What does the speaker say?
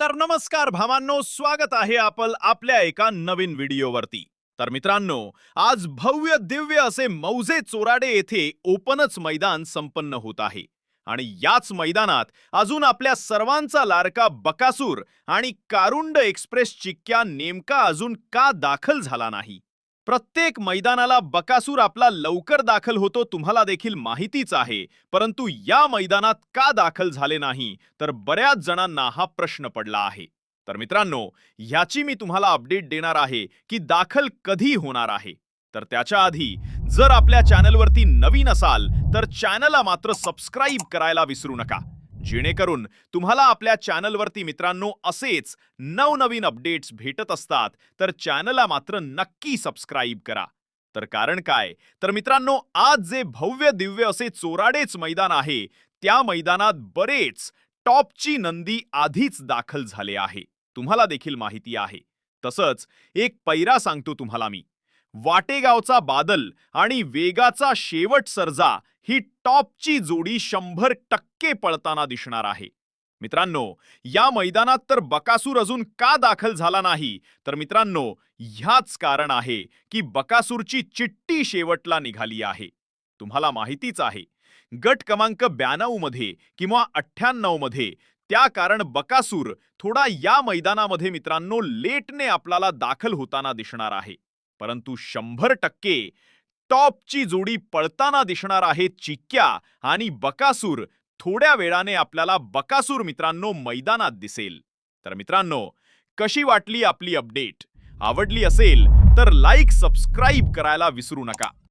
तर नमस्कार भावांनो स्वागत आहे आपण आपल्या एका नवीन व्हिडिओवरती. तर मित्रांनो आज भव्य दिव्य असे मौजे चोराडे येथे ओपनच मैदान संपन्न होत आहे. आणि याच मैदानात अजून आपल्या सर्वांचा लाडका बकासूर आणि कारुंड एक्सप्रेस चिक्क्या नेमका अजून का दाखल झाला नाही? प्रत्येक मैदानाला बकासूर आपला लवकर दाखल होतो तुम्हाला देखील माहितीच आहे. परंतु या मैदानात का दाखल झाले नाही? तर बऱ्याच जणांना हा प्रश्न पडला आहे. तर मित्रांनो ह्याची मी तुम्हाला अपडेट देणार आहे की दाखल कधी होणार आहे. तर त्याच्या आधी जर आपल्या चॅनलवरती नवीन असाल तर चॅनलला मात्र सबस्क्राईब करायला विसरू नका. जेणेकरून तुम्हाला आपल्या चॅनलवरती मित्रांनो असेच नवनवीन अपडेट्स भेटत असतात तर चॅनलला मात्र नक्की सबस्क्राईब करा. तर कारण काय? तर मित्रांनो आज जे भव्य दिव्य असे चोराडेच मैदान आहे त्या मैदानात बरेच टॉपची नंदी आधीच दाखल झाले आहे. तुम्हाला देखील माहिती आहे. तसंच एक पैरा सांगतो तुम्हाला मी. वाटेगावचा बादल आणि वेगाचा शेवट सर्जा ही टॉपची जोडी शंभर टक्के पळताना दिसणार आहे. मित्रांनो या मैदानात तर बकासूर अजून का दाखल झाला नाही? तर मित्रांनो ह्याच कारण आहे की बकासूरची चिट्टी शेवटला निघाली आहे. तुम्हाला माहितीच आहे गट क्रमांक ब्याण्णवमध्ये किंवा अठ्ठ्याण्णवमध्ये त्या कारण बकासूर थोडा या मैदानामध्ये मित्रांनो लेटने आपल्याला दाखल होताना दिसणार आहे. परंतु शंभर टक्के टॉपची जोडी पळताना दिसणार आहे चिक्क्या आणि बकासूर. थोड्या वेळाने आपल्याला बकासूर मित्रांनो मैदानात दिसेल. तर मित्रांनो कशी वाटली आपली अपडेट? आवडली असेल तर लाईक सबस्क्राईब करायला विसरू नका.